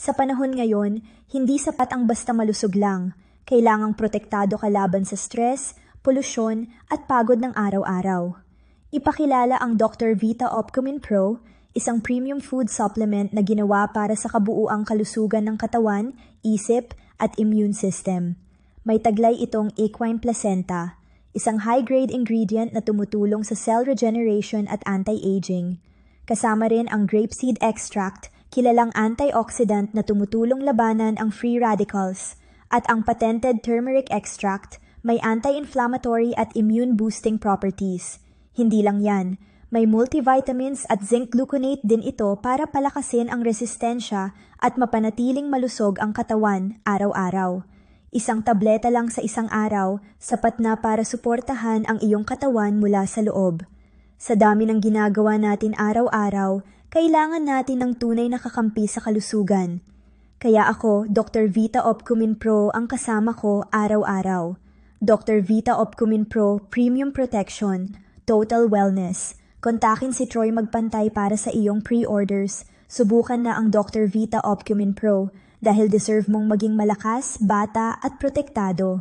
Sa panahon ngayon, hindi sapat ang basta malusog lang. Kailangang protektado ka laban sa stress, polusyon, at pagod ng araw-araw. Ipakilala ang Dr. Vita Opcumin Pro, isang premium food supplement na ginawa para sa kabuuang kalusugan ng katawan, isip, at immune system. May taglay itong equine placenta, isang high-grade ingredient na tumutulong sa cell regeneration at anti-aging. Kasama rin ang grapeseed extract, kilalang antioxidant na tumutulong labanan ang free radicals, at ang patented turmeric extract, may anti-inflammatory at immune-boosting properties. Hindi lang yan, may multivitamins at zinc gluconate din ito para palakasin ang resistensya at mapanatiling malusog ang katawan araw-araw. Isang tableta lang sa isang araw, sapat na para suportahan ang iyong katawan mula sa loob. Sa dami ng ginagawa natin araw-araw, kailangan natin ng tunay na kakampi sa kalusugan. Kaya ako, Dr. Vita Opcumin Pro ang kasama ko araw-araw. Dr. Vita Opcumin Pro Premium Protection, Total Wellness. Kontakin si Troy Magpantay para sa iyong pre-orders. Subukan na ang Dr. Vita Opcumin Pro dahil deserve mong maging malakas, bata at protektado.